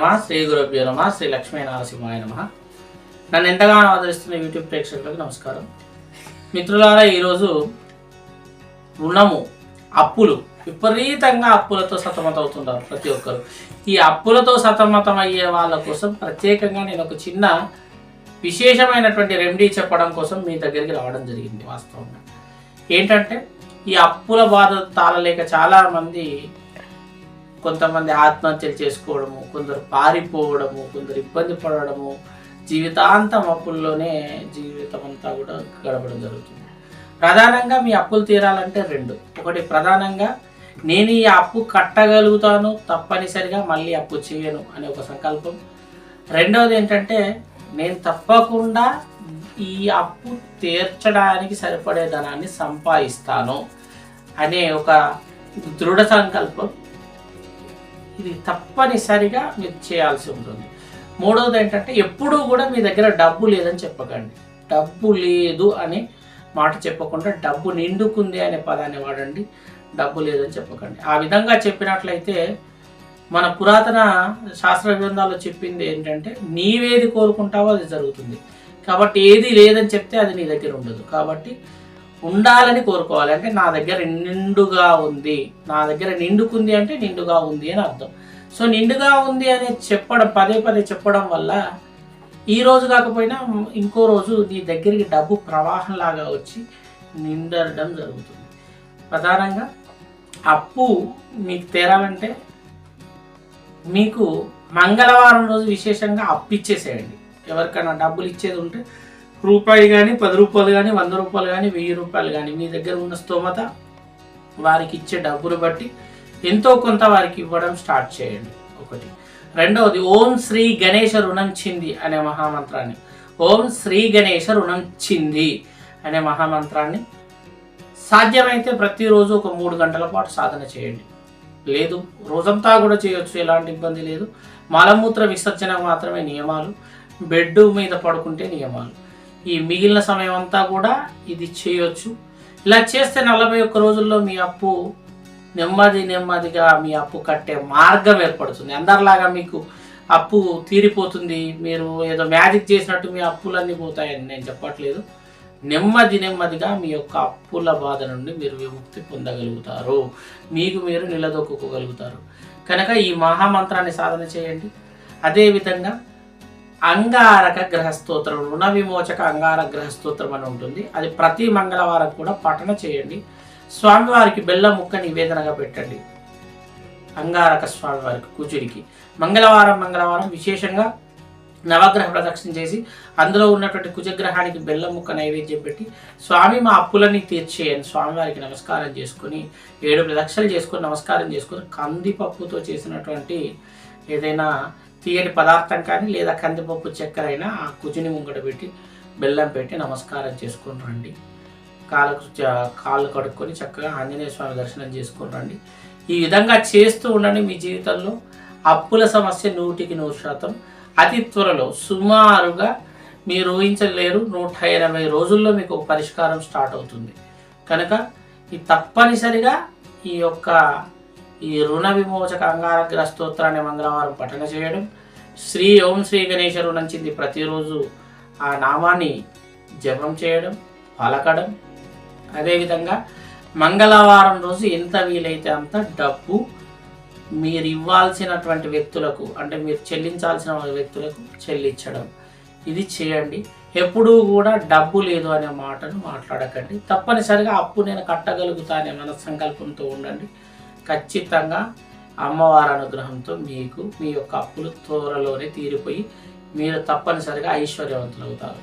నమ శ్రీ గురుభ్యో నమ శ్రీ లక్ష్మీ నరసింహాయ నమ. నన్ను ఎంతగానో ఆదరిస్తున్న యూట్యూబ్ ప్రేక్షకులకు నమస్కారం. మిత్రులారా ఈరోజు రుణము అప్పులు విపరీతంగా అప్పులతో సతమతవుతుంటారు ప్రతి ఒక్కరు. ఈ అప్పులతో సతమతం అయ్యే వాళ్ళ కోసం ప్రత్యేకంగా నేను ఒక చిన్న విశేషమైనటువంటి రెమెడీ చెప్పడం కోసం మీ దగ్గరికి రావడం జరిగింది వాస్తవంగా. ఏంటంటే ఈ అప్పుల బాధ తాళలేక చాలామంది కొంతమంది ఆత్మహత్యలు చేసుకోవడము కొందరు పారిపోవడము కొందరు ఇబ్బంది పడడము జీవితాంతం అప్పుల్లోనే జీవితం అంతా కూడా గడపడం జరుగుతుంది. ప్రధానంగా మీ అప్పులు తీరాలంటే రెండు. ఒకటి ప్రధానంగా నేను ఈ అప్పు కట్టగలుగుతాను తప్పనిసరిగా మళ్ళీ అప్పు చేయను అనే ఒక సంకల్పం. రెండవది ఏంటంటే నేను తప్పకుండా ఈ అప్పు తీర్చడానికి సరిపడే ధనాన్ని సంపాదిస్తాను అనే ఒక దృఢ సంకల్పం. ఇది తప్పనిసరిగా మీరు చేయాల్సి ఉంటుంది. మూడవది ఏంటంటే ఎప్పుడూ కూడా మీ దగ్గర డబ్బు లేదని చెప్పకండి. డబ్బు లేదు అని మాట చెప్పకుండా డబ్బు నిండుకుంది అనే పదాన్ని వాడండి. డబ్బు లేదని చెప్పకండి. ఆ విధంగా చెప్పినట్లయితే మన పురాతన శాస్త్ర గ్రంథాల్లో చెప్పింది ఏంటంటే నీవేది కోరుకుంటావో అది జరుగుతుంది. కాబట్టి ఏది లేదని చెప్తే అది నీ దగ్గర ఉండదు. కాబట్టి ఉండాలని కోరుకోవాలి. అంటే నా దగ్గర నిండుగా ఉంది. నా దగ్గర నిండుకుంది అంటే నిండుగా ఉంది అని అర్థం. సో నిండుగా ఉంది అని చెప్పడం పదే పదే చెప్పడం వల్ల ఈ రోజు కాకపోయినా ఇంకో రోజు నీ దగ్గరికి డబ్బు ప్రవాహం లాగా వచ్చి నిండడం జరుగుతుంది. ప్రధానంగా అప్పు మీకు తేరాలంటే మీకు మంగళవారం రోజు విశేషంగా అప్పు ఇచ్చేసేయండి. ఎవరికైనా డబ్బులు ఇచ్చేది ఉంటే రూపాయి కానీ పది రూపాయలు కానీ వంద రూపాయలు కానీ వెయ్యి రూపాయలు కానీ మీ దగ్గర ఉన్న స్తోమత వారికి ఇచ్చే డబ్బును బట్టి ఎంతో కొంత వారికి ఇవ్వడం స్టార్ట్ చేయండి. ఒకటి. రెండవది ఓం శ్రీ గణేశ రుణం చింది అనే మహామంత్రాన్ని. ఓం శ్రీ గణేశ రుణం చింది అనే మహామంత్రాన్ని సాధ్యమైతే ప్రతిరోజు ఒక మూడు గంటల పాటు సాధన చేయండి. లేదు రోజంతా కూడా చేయొచ్చు ఎలాంటి ఇబ్బంది లేదు. మలమూత్ర విసర్జన మాత్రమే నియమాలు. బెడ్ మీద పడుకుంటే నియమాలు. ఈ మిగిలిన సమయం అంతా కూడా ఇది చేయొచ్చు. ఇలా చేస్తే నలభై ఒక్క రోజుల్లో మీ అప్పు నెమ్మది నెమ్మదిగా మీ అప్పు కట్టే మార్గం ఏర్పడుతుంది. అందరిలాగా మీకు అప్పు తీరిపోతుంది. మీరు ఏదో మ్యాజిక్ చేసినట్టు మీ అప్పులన్నీ పోతాయని నేను చెప్పట్లేదు. నెమ్మది నెమ్మదిగా మీ యొక్క అప్పుల బాధ నుండి మీరు విముక్తి పొందగలుగుతారు. మీకు మీరు నిలదొక్కుకోగలుగుతారు. కనుక ఈ మహామంత్రాన్ని సాధన చేయండి. అదేవిధంగా అంగారక గ్రహస్తోత్రం రుణ విమోచక అంగారక గ్రహస్తోత్రం అని ఉంటుంది. అది ప్రతి మంగళవారం కూడా పఠన చేయండి. స్వామివారికి బెల్ల ముక్క నివేదనగా పెట్టండి. అంగారక స్వామివారికి కూచురికి మంగళవారం మంగళవారం విశేషంగా నవగ్రహ ప్రదక్షిణ చేసి అందులో ఉన్నటువంటి కుజగ్రహానికి బెల్లం ముక్క నైవేద్యం పెట్టి స్వామి మా అప్పులని తీర్చేయండి. స్వామివారికి నమస్కారం చేసుకుని ఏడు ప్రదక్షిణలు చేసుకొని నమస్కారం చేసుకొని కందిపప్పుతో చేసినటువంటి ఏదైనా తీయని పదార్థం కానీ లేదా కందిపప్పు చక్కెర అయినా ఆ కుజుని ముంగట పెట్టి బెల్లం పెట్టి నమస్కారం చేసుకొని రండి. కాళ్ళకు కాళ్ళు కడుక్కొని చక్కగా ఆంజనేయ స్వామి దర్శనం చేసుకొని రండి. ఈ విధంగా చేస్తూ ఉండండి మీ జీవితంలో. అప్పుల సమస్య నూటికి నూరు శాతం. అతి త్వరలో సుమారుగా మీరు ఊహించలేరు నూట ఎనభై రోజుల్లో మీకు ఒక పరిష్కారం స్టార్ట్ అవుతుంది. కనుక ఈ తప్పనిసరిగా ఈ యొక్క ఈ రుణ విమోచక అంగారగ్ర స్తోత్రాన్ని మంగళవారం పఠన చేయడం. శ్రీ ఓం శ్రీ గణేశ రుణంచింది ప్రతిరోజు ఆ నామాన్ని జపం చేయడం పలకడం. అదేవిధంగా మంగళవారం రోజు ఎంత వీలైతే అంత డబ్బు మీరు ఇవ్వాల్సినటువంటి వ్యక్తులకు అంటే మీరు చెల్లించాల్సిన వ్యక్తులకు చెల్లించడం. ఇది చేయండి. ఎప్పుడూ కూడా డబ్బు లేదు అనే మాటను మాట్లాడకండి. తప్పనిసరిగా అప్పు నేను కట్టగలుగుతా అనే మన సంకల్పంతో ఉండండి. ఖచ్చితంగా అమ్మవారి అనుగ్రహంతో మీకు మీ యొక్క అప్పులు త్వరలోనే తీరిపోయి మీరు తప్పనిసరిగా ఐశ్వర్యవంతులు అవుతారు